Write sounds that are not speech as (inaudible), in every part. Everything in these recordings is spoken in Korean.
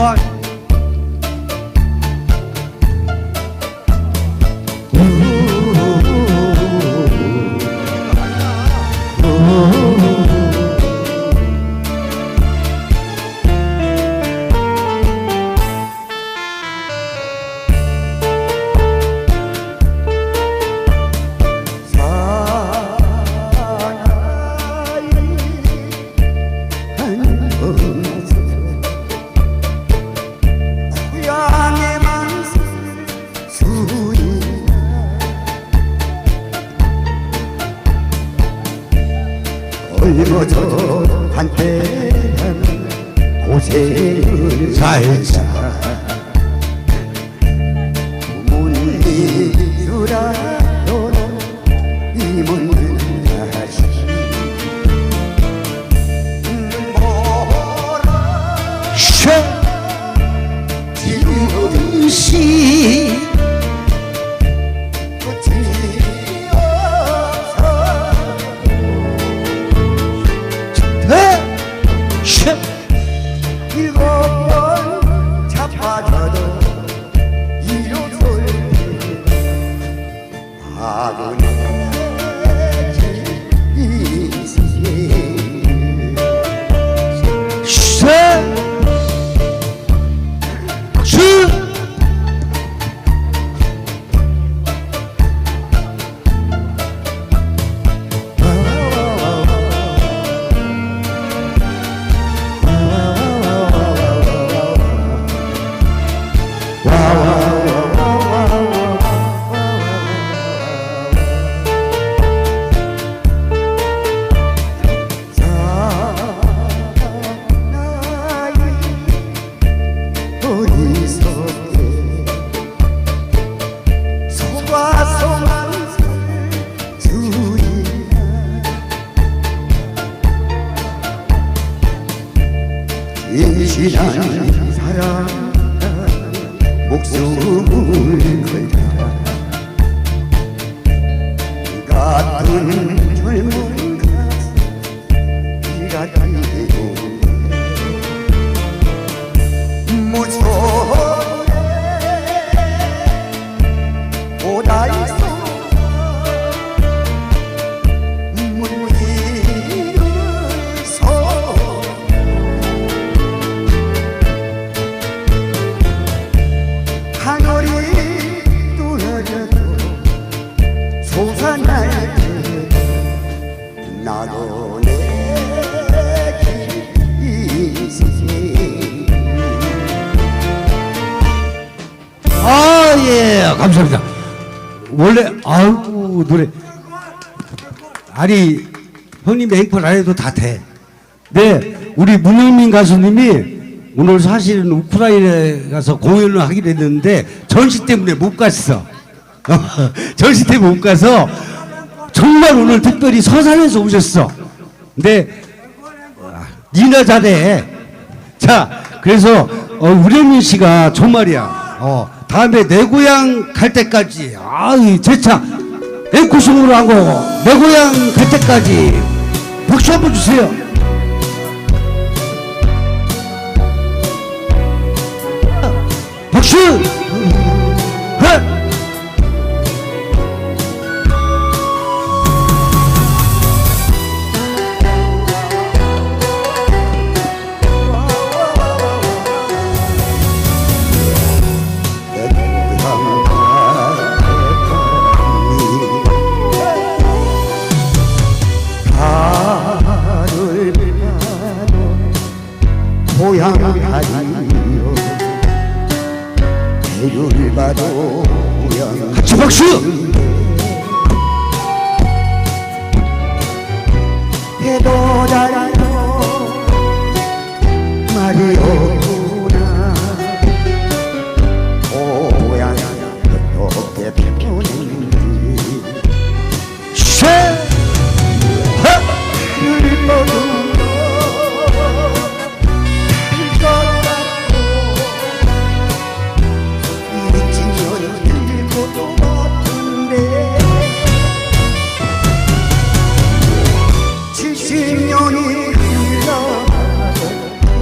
원. 얼거져 한때는 고생을 살자. 문이주라도 인신한 사람 목숨을 걸다 같은 젊은 예, 감사합니다. 원래, 아이고, 노래. 아니, 형님 앵콜 안 해도 다 돼. 네, 우리 문영민 가수님이 오늘 사실은 우크라이나에 가서 공연을 하기로 했는데 전시 때문에 못 갔어. (laughs) 전시 때문에 못 가서 정말 오늘 특별히 서산에서 오셨어. 근데 아, 니나 잘해. 자, 그래서 어, 우려민 씨가 정말이야. 어, 다음에 내 고향 갈 때까지 아이 제차 앵코송으로 한 거고 내 고향 갈 때까지 박수 한번 주세요. 박수. 고향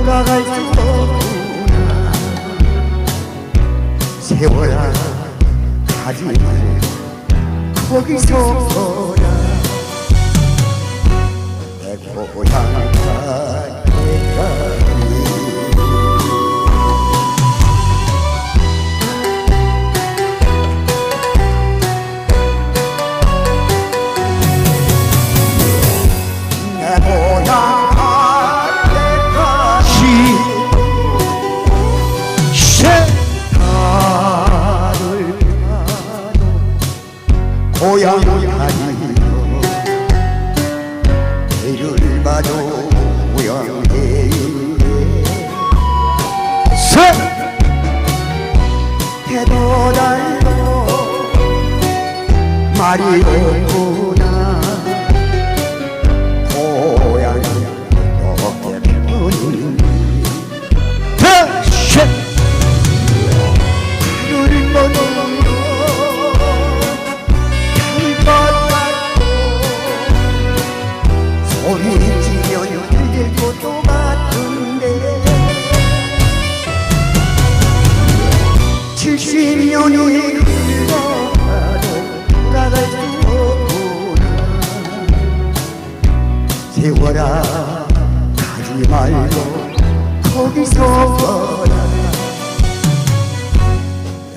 돌아갈 수 없구나. 세월아 가지. 말고 거기서 서라 내 고향 가니까 가리며 해를 봐도 우영해 세, 해도 달도 말이 없구 70년이 흘러가도 돌아갈 수 없구나 세월아 가지 말고 거기서 서라.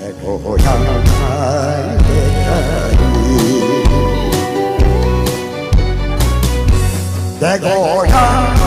내 고향 갈 때까지 내 고향